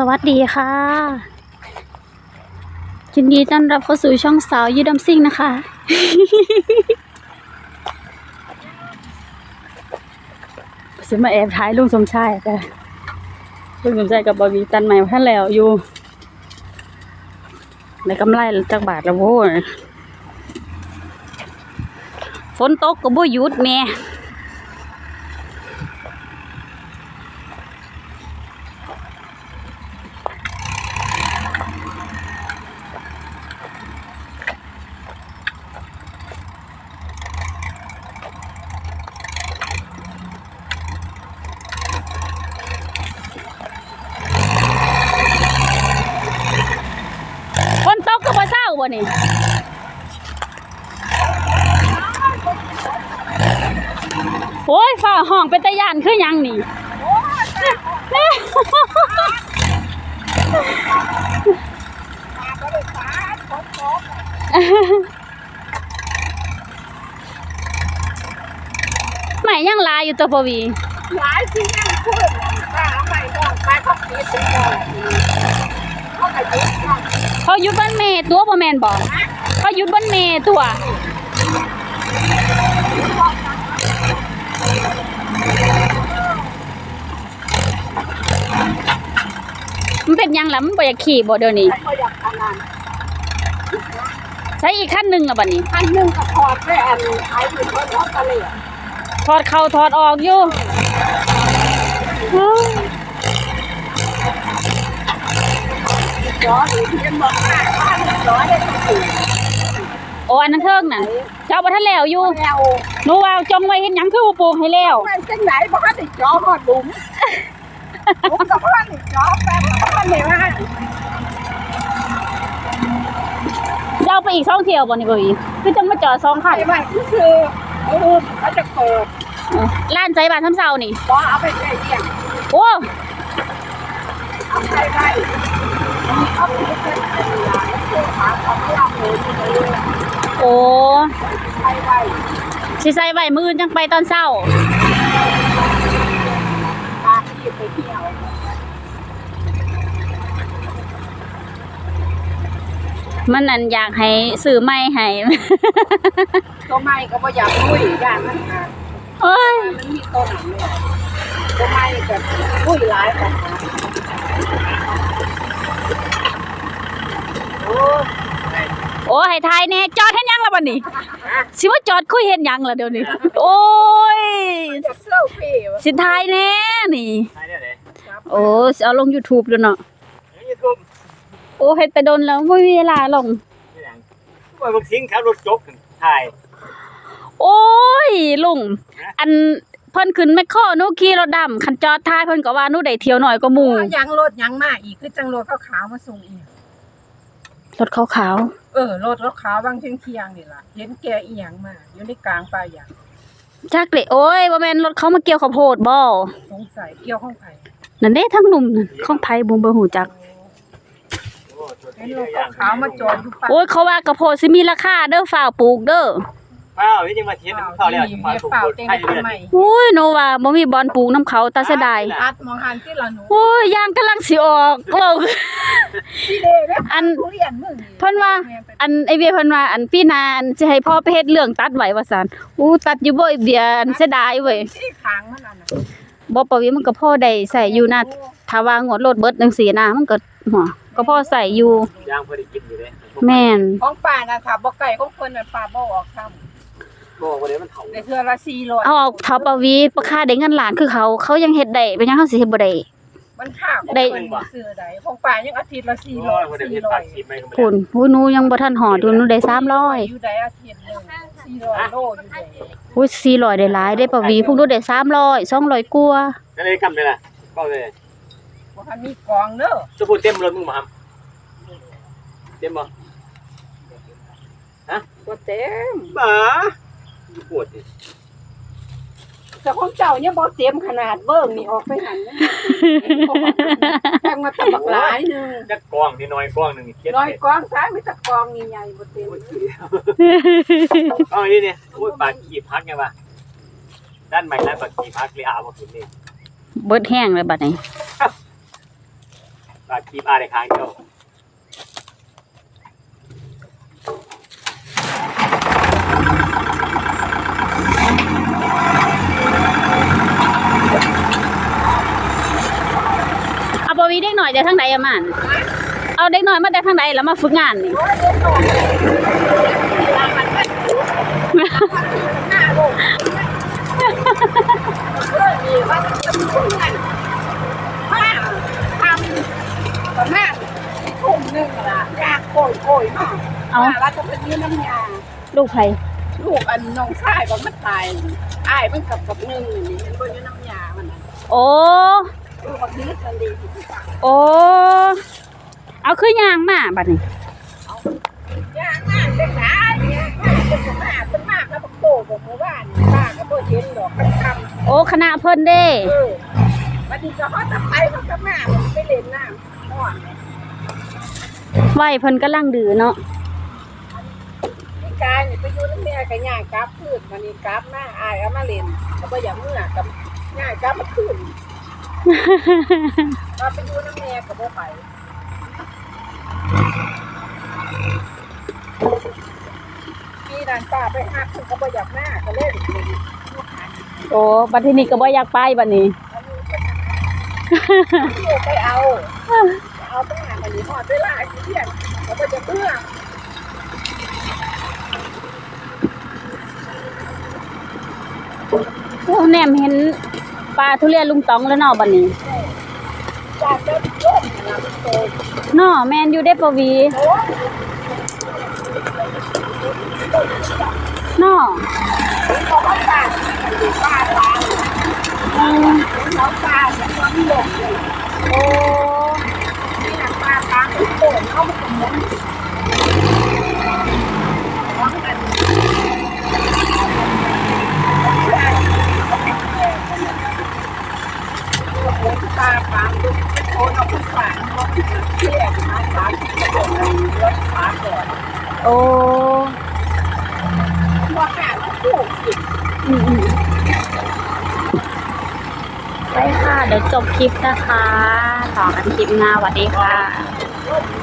สวัสดีค่ะยินดีต้อนรับเข้าสู่ช่องสาวยูดัมซิงนะคะ สิมาแอบถ่ายลุงสมชายแต่ลุงสมชายกับบอบีตันใหม่ท่านแล้วอยู่ในกำไรจากบาทละโว้ฝนตกก็บ่หยุดแม่ ฝนตกก็ บ่นี่โอ้ยฝ่าห้องเป็นตะยานคือหยังนี่ใหม่ยังลายอยู่ตัวปวีหลายสิ่ยังพูดป้าเอาใหม่ก่อนไปเขาคิดถึงก่อนเขาก็ยึด เขาหยุดบ้านเมตัวบ่แมนบอกเขาหยุดบ้านเมตัวมันเป็นหยังล่ะมันบ่อยากขี่บ่เดี๋ยวนี้ใครก็อยากทำงานใช้อีกขั้นหนึ่งละบัดนี้อันหนึงก็ถอดไปอันไอ้ที่เขาเขาตะเลียถอดเข่าถอดออกอยู่ โอ้ยจ้อดีที่จะบอกว่าบ้านจ้อได้ทุกสิ่งโอ้อันนั้นเทิงน่ะเจ้าบ่ทันแล้วอยู่แล้วหนูว่าจงไว้เฮ็ดหยังคือบ่ปลูกให้แล้วไม่จังไหนบ้านได้จ้อหอดหลุมหลุมกับบ้านได้จ้อแป๊บกับบ้านได้ว่าจะเอาไปอีกสองเที่ยวบ่นี่บ่อีคือจังมาจอดสองคันไอ้ใหม่ที่คือเออเขาจะเปิดร้านใจบ้านซ้ำเซานี่จ้อเอาไปใช้เลี้ยงโอ้เอาไปไปเอาไปใช้เลี้ยงเกี่ยว กับความยากเลยที่เลยโอ้ไปไปสิใส่ไว้มื้ออื่นจังไปตอนเช้าตาที่ไปเที่ยวมันนั่นอยากให้ซื้อใหม่ให้ตัวไม้ก็บ่อยากลุยย่านมันหาโอ้ยมันมีต้นหนังเลยตัวไม้ก็ลุยหลายของหา โอ้โอ้ให้ทายแน่จอดเฮ็ดหยังล่ะบัดนี้สิว่าจอดคุยเฮ็ดหยังล่ะเดี๋ยวนี้ โอ้ยจะเซลฟี่วะสิทายแน่นี่ใช่เนี่ยเลยโอ้สิเอาลง YouTube ด้วยเนาะยูทูบโอ้เฮ็ดแต่โดนแล้วบ่มีเวลาลงนี่หยังว่าบักสิงขับรถจกถ่าย โอ้ยลุงอันเพิ่นขึ้นแมคโครหนูขี่รถดำคันจอดท้ายเพิ่นก็ว่าหนูได้เที่ยวหน่อยกว่าหมู่ยังรถยังมาอีกคือจังรถขาวๆมาส่งอีก รถขาวเออรถรถขาวบางเที่ยงเที่ยงนี่ล่ะเห็นแกอีหยังมาอยู่ในกลางป่าอย่างๆจักเลยโอ้ยบ่แม่นรถเขามาเกี่ยวข้าวโพดบ่สงสัยเกี่ยวข้องไผนั่นเด้ทั้งหนุ่มนั่นของไผบ่บ่ฮู้จักโอ้ตัวเห็นนี้รเลถยอย่างขาวๆมาจอดอยู่ป่าโอ้ยเขาว่าข้าวโพดสิมีราคาเด้อฝ่าวปลูกเด้อ เปล่าที่จริงมาเทียนเปล่าแล้วจะมาถูกเปล่ากดเต็งให้ทำเรื่อยไมโอ้ยโนว่าบ่มีบอนปลูกน้ำเขาตาเสียดายอัดมองหันที่ละหนูโอ้ยยางกำลังสิออกเราที่เด้เด้อันทุเรียนมึงเพิ่นว่า อันไอเบียเพิ่นว่าอันพี่นาอันสิให้พ่อไปเฮ็ดเรื่องตัดไว้ว่าซั่นอู้ตัดอยู่บ่ไอเบียอันเสียดายเว้ยที่ขางมันน่ะนะบ่ปะวิมันก็พอได้ใส่อยู่นะถ้าว่างวดรถเบิดจังซี่นะมันก็หัวก็พอใส่อยู่ๆย่างพอได้กินอยู่เลยแม่นของป่านะค่ะบ่ไก่ของเพิ่นน่ะป่าบ่ออกซ้ำ บอกว่าเดี๋ยวมันเถาในเทื่อละ400เอาออกเท่าปะวีประค่าได้เงินล้านคือเขา เขายังเฮ็ดได้เป็นหยังเฮาสิเฮ็ดบ่ได้ มันค่าของได้เพิ่นบ่ซื้อได้ของป่ายังอาทิตย์ละโอ้ยพอได้เห็นปาก400ขีดไหมก็ไม่พุ่นหูหนูยังบ่ทันหอดอยู่หนูได้300อยู่ได้อาทิตย์หนึง400โลอยู่ได้อุ้ย400ได้หลายได้ปะวีพวกหนูได้300 200กว่าได้เลยกำเลยล่ะก็เลยบ่ทันมีกองเด้อจะพูดเต็มรถมึงมาทำเต็มบ่บ่เต็มบ้า ปวดดิแต่ของเจ้ายังบ่เต็มขนาดเบิ่งนี่ออกไปหันแพงมาตะบักหลายหนึงจะกองนี่น้อยกองหนึ่งเจ็ดน้อยเม็ดกองซ้ายมีแต่กองใหญ่ๆบ่เต็มกองนี่เนี่ยโอ้ยปากขีดพักไงวะด้านใหม่ด้านปากขีดพักเลยอาบมาถึงนี่เบิดแห้งเลยบัดนี้ปลาคีบอาในค้างเดียว เอาบ่มีเด็กหน่ อยแต่ทางใดอะมันเอาเด็กหน่อยมาแต่ทางใดแล้วมาฝึกงานนี่โอ้ยเด็กน้อยเวลามันก็หน้าโลกเพื่อนนี่ว่าจะมีคนงานมาทำประมาณทุ่มหนึงล่ะยากโกยโกยมากเอาว่าว่าจะเป็นยืนน้ำยาลูกไผลูกอันน้องชายว่ามันตายอ้ายมันกับกับหนึ่งนี่มันบ่อยู่น้ำยามันน่ะโอ้ โอ้เอาคือยางมาบัดนี้ยากมากเป็นหาเนี่ยเป็นมาเป็นมากแล้วบักโตบอกหมู่บ้านป้าก็บ่เห็นดอกมันทำโอ้คณะเพิ่นเด้เออวันนี้ก็ฮอดตะไปมันก็มามันไปเล่นน้ำม่อนไหวเพิ่นกำลังดื้อเนาะพี่กายนี่ไปอยู่น้ำแม่ก็ย่างกลับคืนวันนี้กลับมาอายเอามาเล่นก็บ่อยากเมื่อกับย่างกลับมาคืน มาไปอยู่น้ำแม่ก็บ่ไปพี่นั่นป้าไปหักเพิ่นก็บ่อยากมาก็เล่นเล่นลูกหาโอ้บัดทีนี้ก็บ่อยากไปบัดนี้อันนี้ก็ลูกไปเอาเอาไปหามันนี่ฮอดเวลาสิเที่ยงก็บ่จะเมื่อโอ้แนมเห็น ปลาทุเรียนลุงตองแล้วเนาะบัดนี้จากจะร่มนะโตเนาะแมนอยู่ได้ปะวีโอ้ยเนาะเขาก็ปาดอยู่ปาล้างอืมเขาปาดแล้วมันหลงเลยโอ้นี่นะปาล้างทุกโตนเขามันเหมือนล้างกันปาดล้างทุกโตนเอาขึ้นปาดเขาเที่ยงมาปาดที่โตนรถปาด ก่อนโอ้ว่าหาถูกสิอืมอืมไปค่ะ เดี๋ยวจบคลิปนะคะ ต่อกันคลิปหน้าสวัสดีค่ะ